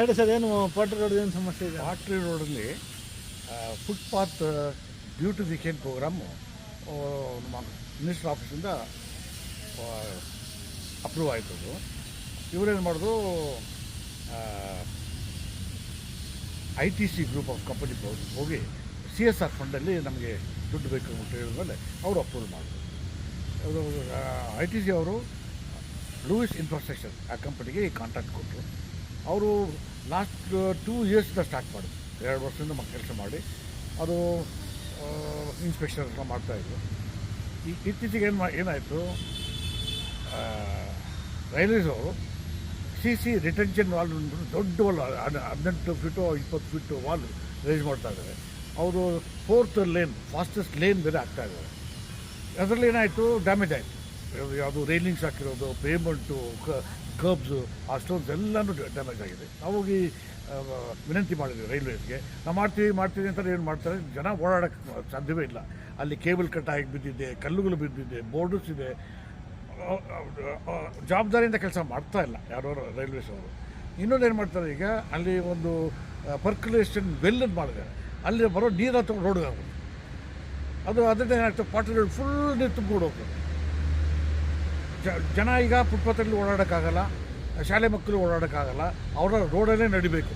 ಹೇಳಿ ಸರ್ ಏನು pottery road ಏನು ಸಮಸ್ಯೆ ಇದೆ? ಪಾಟ್ರಿ ರೋಡಲ್ಲಿ ಫುಟ್ಪಾತ್ ಬ್ಯೂಟಿಫಿಕೇಷನ್ ಪ್ರೋಗ್ರಾಮು ನಮ್ಮ ಮಿನಿಸ್ಟರ್ ಆಫೀಸಿಂದ ಅಪ್ರೂವ್ ಆಯಿತು ಅದು. ಇವರೇನು ಮಾಡಿದ್ರು I T C group of company ಹೋಗಿ ಸಿ ಎಸ್ ಆರ್ ಫಂಡಲ್ಲಿ ನಮಗೆ ದುಡ್ಡು ಬೇಕು ಅಂತ ಹೇಳಿದ್ಮೇಲೆ ಅವರು ಅಪ್ರೂವ್ ಮಾಡಿದ್ರು. ಐ ಟಿ ಸಿ ಅವರು ಲೂಯಿಸ್ ಇನ್ಫ್ರಾಸ್ಟ್ರಕ್ಚರ್ ಆ ಕಂಪನಿಗೆ ಕಾಂಟ್ರಾಕ್ಟ್ ಕೊಟ್ಟರು ಅವರು ಲಾಸ್ಟ್ ಟೂ ಇಯರ್ಸಿಂದ ಸ್ಟಾರ್ಟ್ ಮಾಡಿ ಎರಡು ವರ್ಷದಿಂದ ಮ ಕೆಲಸ ಮಾಡಿ. ಅದು ಇನ್ಸ್ಪೆಕ್ಷನ್ ಮಾಡ್ತಾಯಿದ್ರು ಈ ಇತ್ತೀಚೆಗೆ ಏನು ಮಾ, ಏನಾಯಿತು ರೈಲ್ವೇಸ್ ಅವರು ಸಿ ಸಿ ರಿಟೆನ್ಷನ್ ವಾಲ್ ದೊಡ್ಡ ವಾಲ್ ಹದಿನೆಂಟು ಫೀಟು ಇಪ್ಪತ್ತು ಫೀಟು ವಾಲ್ ರೈಸ್ ಮಾಡ್ತಾ ಇದ್ದಾರೆ. ಅವರು ಫೋರ್ತ್ ಲೇನ್ ಫಾಸ್ಟೆಸ್ಟ್ ಲೇನ್ ಬೇರೆ ಆಗ್ತಾ ಇದ್ದಾರೆ. ಅದರಲ್ಲಿ ಏನಾಯಿತು ಡ್ಯಾಮೇಜ್ ಆಯಿತು. ಯಾವುದು ರೈಲಿಂಗ್ಸ್ ಹಾಕಿರೋದು ಪೇಮೆಂಟು ಕರ್ಬ್ಸು ಸ್ಟೋನ್ಸ್ ಎಲ್ಲನೂ ಡ್ಯಾಮೇಜ್ ಆಗಿದೆ. ನಾವು ಹೋಗಿ ವಿನಂತಿ ಮಾಡಿದ್ವಿ ರೈಲ್ವೇಸ್ಗೆ. ನಾವು ಮಾಡ್ತೀವಿ ಮಾಡ್ತೀವಿ ಅಂತ ಏನು ಮಾಡ್ತಾರೆ? ಜನ ಓಡಾಡೋಕ್ಕೆ ಸಾಧ್ಯವೇ ಇಲ್ಲ. ಅಲ್ಲಿ ಕೇಬಲ್ ಕಟ್ ಆಗಿ ಬಿದ್ದಿದೆ, ಕಲ್ಲುಗಳು ಬಿದ್ದಿದೆ ಬೋರ್ಡರ್ಸ್ ಇದೆ. ಜವಾಬ್ದಾರಿಯಿಂದ ಕೆಲಸ ಮಾಡ್ತಾ ಇಲ್ಲ ಯಾರೋ ರೈಲ್ವೇಸ್ ಅವರು. ಇನ್ನೊಂದು ಏನು ಮಾಡ್ತಾರೆ ಈಗ, ಅಲ್ಲಿ ಒಂದು ಪರ್ಕ್ಯುಲೇಷನ್ ವೆಲ್ಲನ್ನು ಮಾಡಿದ್ದಾರೆ. ಅಲ್ಲಿ ಬರೋ ನೀರು ಅಥವಾ ರೋಡ್ಗೆ ಅದು ಅದರಿಂದ ಏನಾಗ್ತದೆ ಪಾಟ್ರಿ ಫುಲ್ ನೀರು ತುಂಬಿಕೊಂಡು ಹೋಗ್ತದೆ ಜನ ಈಗ ಫುಟ್ಪಾತಲ್ಲಿ ಓಡಾಡೋಕ್ಕಾಗಲ್ಲ, ಶಾಲೆ ಮಕ್ಕಳು ಓಡಾಡೋಕ್ಕಾಗಲ್ಲ, ಅವರ ರೋಡಲ್ಲೇ ನಡಿಬೇಕು.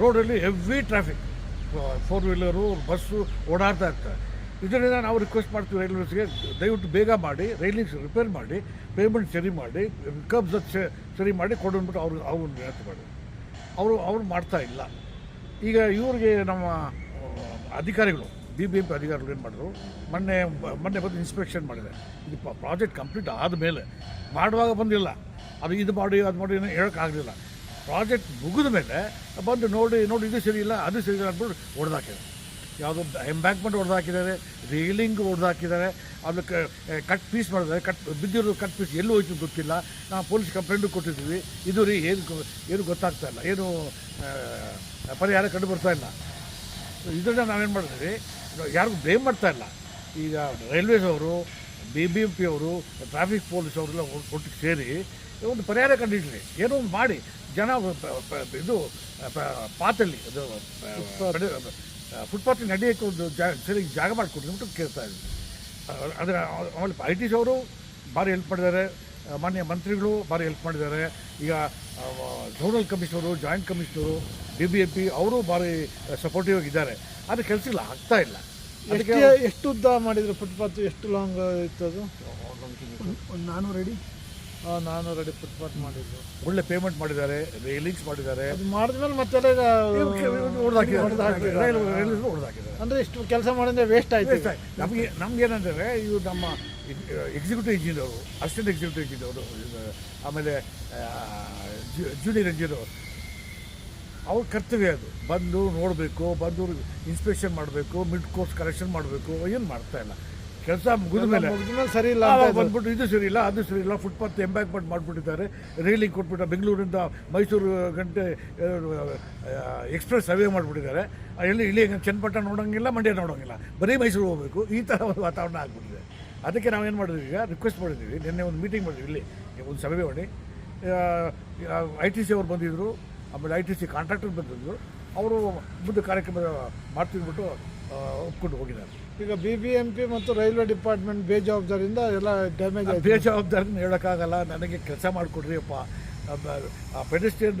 ರೋಡಲ್ಲಿ heavy traffic. Four wheeler bus ಓಡಾಡ್ತಾ ಇರ್ತಾರೆ. ಇದರಿಂದ ನಾವು ರಿಕ್ವೆಸ್ಟ್ ಮಾಡ್ತೀವಿ ರೈಲ್ವೇಸ್ಗೆ, ದಯವಿಟ್ಟು ಬೇಗ ಮಾಡಿ ರೈಲಿಂಗ್ಸ್ ರಿಪೇರ್ ಮಾಡಿ ಪೇಮೆಂಟ್ ಸರಿ ಮಾಡಿ ಕಬ್ಸ್ ಸರಿ ಮಾಡಿ ಕೊಡಂದ್ಬಿಟ್ಟು ಅವ್ರಿಗೆ ಅವ್ರನ್ನ ವಿನಂತಿ ಮಾಡಿ ಅವರು, ಅವ್ರು ಮಾಡ್ತಾ ಇಲ್ಲ. ಈಗ ಇವ್ರಿಗೆ ನಮ್ಮ ಅಧಿಕಾರಿಗಳು ಬಿ ಬಿ ಎಂ ಪಿ ಅಧಿಕಾರಿಗಳು ಏನು ಮಾಡಿದ್ರು? ಮೊನ್ನೆ ಮೊನ್ನೆ ಬಂದು ಇನ್ಸ್ಪೆಕ್ಷನ್ ಮಾಡಿದೆ. ಇದು ಪ್ರಾಜೆಕ್ಟ್ ಕಂಪ್ಲೀಟ್ ಆದ ಮೇಲೆ ಮಾಡುವಾಗ ಬಂದಿಲ್ಲ. ಅದು ಇದು ಮಾಡಿ, ಅದು ಮಾಡಿ ಏನೋ ಹೇಳೋಕ್ಕಾಗಲಿಲ್ಲ. ಪ್ರಾಜೆಕ್ಟ್ ಮುಗಿದ ಮೇಲೆ ಬಂದು ನೋಡಿ ನೋಡಿ ಇದು ಸರಿ ಇಲ್ಲ, ಅದು ಸರಿ ಇಲ್ಲ ಅಂದ್ಬಿಟ್ಟು ಹೊಡೆದಾಕಿದ್ದಾರೆ. ಯಾವುದೋ ಎಂಬ್ಯಾಂಕ್ಮೆಂಟ್ ಹೊಡೆದಾಕಿದ್ದಾರೆ ಹೊಡೆದು ಹೊಡೆದಾಕಿದ್ದಾರೆ ಅದಕ್ಕೆ ಕಟ್ ಪೀಸ್ ಮಾಡಿದ್ದಾರೆ. ಕಟ್ ಬಿದ್ದಿರೋ ಕಟ್ ಪೀಸ್ ಎಲ್ಲೂ ಹೋಯ್ತು ಗೊತ್ತಿಲ್ಲ. ನಾವು ಪೊಲೀಸ್ ಕಂಪ್ಲೇಂಟು ಕೊಟ್ಟಿದ್ದೀವಿ. ಇದು ರೀ, ಏನು ಏನು ಗೊತ್ತಾಗ್ತಾ ಇಲ್ಲ. ಏನು ಪರಿಹಾರ ಕಂಡು ಬರ್ತಾ ಇಲ್ಲ. ಇದನ್ನು ನಾವೇನು ಮಾಡಿದ್ವಿ ಯಾರಿಗೂ ಬ್ಲೇಮ್ ಮಾಡ್ತಾ ಇಲ್ಲ. ಈಗ ರೈಲ್ವೇಸ್ ಅವರು ಬಿ ಬಿ ಎಂ ಪಿ ಅವರು ಟ್ರಾಫಿಕ್ ಪೊಲೀಸ್ ಅವರೆಲ್ಲ ಒಟ್ಟಿಗೆ ಸೇರಿ ಒಂದು ಪರಿಹಾರ ಕಂಡಿಡ್ರಿ ಏನೋ ಒಂದು ಮಾಡಿ. ಜನ ಇದು ಪಾತಲ್ಲಿ ಅದು ಫುಟ್ಪಾತ್ ನಡೆಯೋಕ್ಕೆ ಒಂದು ಜಾಗ ಸರಿ ಜಾಗ ಮಾಡಿಕೊಡ್ತೀನಿ ಅಂತ ಕೇಳ್ತಾ ಇದ್ವಿ. ಅದರ ಆಮೇಲೆ ಐ ಟಿ ಅವರು ಭಾರಿ ಹೆಲ್ಪ್ ಮಾಡಿದ್ದಾರೆ. ಮಾನ್ಯ ಮಂತ್ರಿಗಳು ಭಾರಿ ಹೆಲ್ಪ್ ಮಾಡಿದ್ದಾರೆ. ಈಗ zonal commissioner joint commissioner B B M P ಅವರು ಭಾರಿ ಸಪೋರ್ಟಿವ್ ಆಗಿದ್ದಾರೆ. ಆದರೆ ಕೆಲಸ ಇಲ್ಲ ಆಗ್ತಾ ಇಲ್ಲ. ಎಷ್ಟು ಎಷ್ಟು ಉದ್ದ ಮಾಡಿದ್ರು ಫುಟ್ಪಾತ್ ಎಷ್ಟು ಲಾಂಗ್ ಇತ್ತು ಅದು? ಒಂದು ನಾನ್ನೂರು ಅಡಿ. ನಾನ್ನೂರು ಅಡಿ ಫುಟ್ಪಾತ್ ಮಾಡಿದ್ರು. ಒಳ್ಳೆ ಪೇಮೆಂಟ್ ಮಾಡಿದ್ದಾರೆ ರೈಲಿಂಗ್ಸ್ ಮಾಡಿದ್ದಾರೆ. ಅದು ಮಾಡಿದ್ಮೇಲೆ ಮತ್ತೆ ಅಂದ್ರೆ ಇಷ್ಟು ಕೆಲಸ ಮಾಡಿದ್ರೆ ವೇಸ್ಟ್ ಆಯ್ತು. ನಮಗೆ ನಮ್ಗೇನಂದ್ರೆ ಇವು ನಮ್ಮ executive engineer assistant executive engineer ಆಮೇಲೆ ಜೂನಿಯರ್ ಇಂಜಿನಿಯರ್ ಅವ್ರ ಕರ್ತವ್ಯ ಅದು. ಬಂದು ನೋಡಬೇಕು ಬಂದು ಇನ್ಸ್ಪೆಕ್ಷನ್ ಮಾಡಬೇಕು ಮಿಡ್ ಕೋರ್ಸ್ ಕರೆಕ್ಷನ್ ಮಾಡಬೇಕು ಏನು ಮಾಡ್ತಾ ಇಲ್ಲ. ಕೆಲಸ ಮುಗಿದ ಮೇಲೆ ಮುಗ್ದ್ಮೇಲೆ ಸರಿ ಇಲ್ಲ ಬಂದ್ಬಿಟ್ಟು ಇದು ಸರಿ ಇಲ್ಲ ಅದು ಸರಿ ಇಲ್ಲ ಫುಟ್ಪಾತ್ ಎಂಬ್ಯಾಕ್ಮೆಂಟ್ ಮಾಡಿಬಿಟ್ಟಿದ್ದಾರೆ. ರೈಲಿಂಗ್ ಕೊಟ್ಬಿಟ್ಟು ಬೆಂಗಳೂರಿಂದ ಮೈಸೂರು ಗಂಟೆ ಎಕ್ಸ್ಪ್ರೆಸ್ ಹೈವೇ ಮಾಡಿಬಿಟ್ಟಿದ್ದಾರೆ. ಎಲ್ಲಿ ಇಲ್ಲಿ ಚನ್ನಪಟ್ಟಣ ನೋಡೋಂಗಿಲ್ಲ ಮಂಡ್ಯ ನೋಡೋಂಗಿಲ್ಲ. ಬರೀ ಮೈಸೂರು ಹೋಗಬೇಕು ಈ ಥರ ಒಂದು ವಾತಾವರಣ ಆಗ್ಬಿಟ್ಟಿದೆ. ಅದಕ್ಕೆ ನಾವೇನು ಮಾಡಿದ್ವಿ ಈಗ ರಿಕ್ವೆಸ್ಟ್ ಮಾಡಿದ್ವಿ ನಿನ್ನೆ ಒಂದು ಮೀಟಿಂಗ್ ಮಾಡಿದ್ವಿ ಇಲ್ಲಿ ಒಂದು ಸಭೆ ಮಾಡಿ. ಐ ಟಿ ಸಿ ಅವ್ರು ಬಂದಿದ್ದರು ಆಮೇಲೆ ಐ ಟಿ ಸಿ ಕಾಂಟ್ರಾಕ್ಟರ್ ಬಂದಿದ್ದರು ಅವರು ಮುಂದೆ ಕಾರ್ಯಕ್ರಮ ಮಾಡ್ತಿದ್ಬಿಟ್ಟು ಒಪ್ಕೊಂಡು ಹೋಗಿದ್ದಾರೆ. ಈಗ ಬಿ ಬಿ ಎಂ ಪಿ ಮತ್ತು ರೈಲ್ವೆ ಡಿಪಾರ್ಟ್ಮೆಂಟ್ ಬೇಜವಾಬ್ದಾರಿಯಿಂದ ಎಲ್ಲ ಡ್ಯಾಮೇಜ್ ಆಯ್ತು. ಬೇಜವಾಬ್ದಾರಿನ ಹೇಳೋಕ್ಕಾಗಲ್ಲ ನನಗೆ ಕೆಲಸ ಮಾಡಿಕೊಡ್ರಿ ಅಪ್ಪ. ಪೆಡಿಸ್ಟ್ರಿಯನ್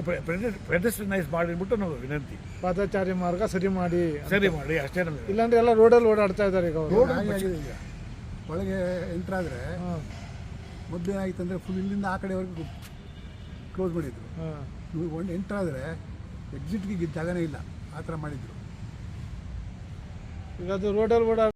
ಪೆಡೆಸ್ಟ್ರಿನೈಸ್ ಮಾಡಿಬಿಟ್ಟು ನಾವು ವಿನಂತಿ. ಪಾದಚಾರಿ ಮಾರ್ಗ ಸರಿ ಮಾಡಿ ಸರಿ ಮಾಡಿ ಅಷ್ಟೇ ನಮಗೆ. ಇಲ್ಲಾಂದ್ರೆ ಎಲ್ಲ ರೋಡಲ್ಲಿ ಓಡಾಡ್ತಾ ಇದ್ದಾರೆ ಈಗ ಅವರು. ರೋಡ್ ಈಗ. ಒಳಗೆ ಎಂಟ್ರಾದರೆ ಹಾಂ. ಅಂದರೆ ಫುಲ್ ಇಲ್ಲಿಂದ ಆ ಕಡೆವರೆಗೂ ಕ್ಲೋಸ್ ಮಾಡಿದ್ರು. ನೀವು ಒಂದು ಎಂಟ್ರಾದ್ರೆ ಆದರೆ ಎಕ್ಸಿಟ್ಗೆ ಜಾಗನೇ ಇಲ್ಲ. ಆ ಥರ ಮಾಡಿದ್ರು. ಈಗ ಅದು ರೋಡಲ್ಲಿ ಓಡಾಡ